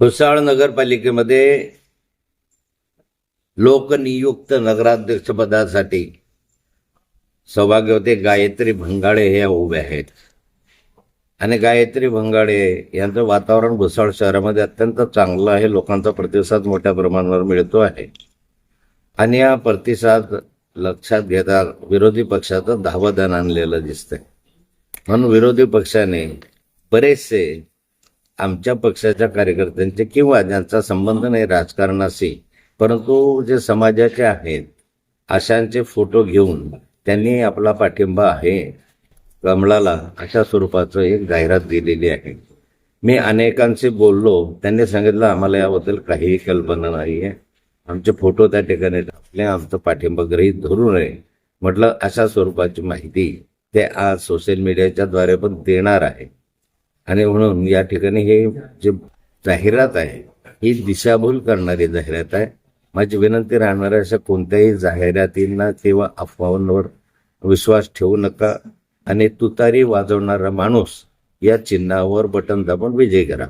भुसाळ नगरपालिकेमध्ये लोकनियुक्त नगराध्यक्षपदासाठी सौभाग्यवती गायत्री भंगाळे हे उभे आहेत. आणि गायत्री भंगाळे यांचं वातावरण भुसाळ शहरामध्ये अत्यंत चांगलं आहे. लोकांचा प्रतिसाद मोठ्या प्रमाणावर मिळतो आहे. आणि या प्रतिसाद लक्षात घेता विरोधी पक्षाचं धावदान आणलेलं दिसतंय. म्हणून विरोधी पक्षाने बरेचसे आमच्या पक्षाच्या कार्यकर्त्यांचे किंवा ज्यांचा संबंध नाही राजकारणाशी परंतु जे समाजाचे आहेत अशांचे फोटो घेऊन त्यांनी आपला पाठिंबा आहे कमळाला अशा स्वरूपाचं एक जाहिरात दिलेली आहे. मी अनेकांशी बोललो त्यांनी सांगितलं आम्हाला याबद्दल काहीही कल्पना नाही आहे आमचे फोटो त्या ठिकाणी टाकले आमचं पाठिंबा गृहीत धरू नये. म्हटलं अशा स्वरूपाची माहिती ते आज सोशल मीडियाच्या द्वारे पण देणार आहे. आणि म्हणून या ठिकाणी हे जे जाहिरात आहे ही दिशाभूल करणारी जाहिरात आहे. माझी विनंती राहणार आहे अशा कोणत्याही जाहिरातींना किंवा अफवांवर विश्वास ठेवू नका. आणि तुतारी वाजवणारा माणूस या चिन्हावर बटन दाबून विजय करा.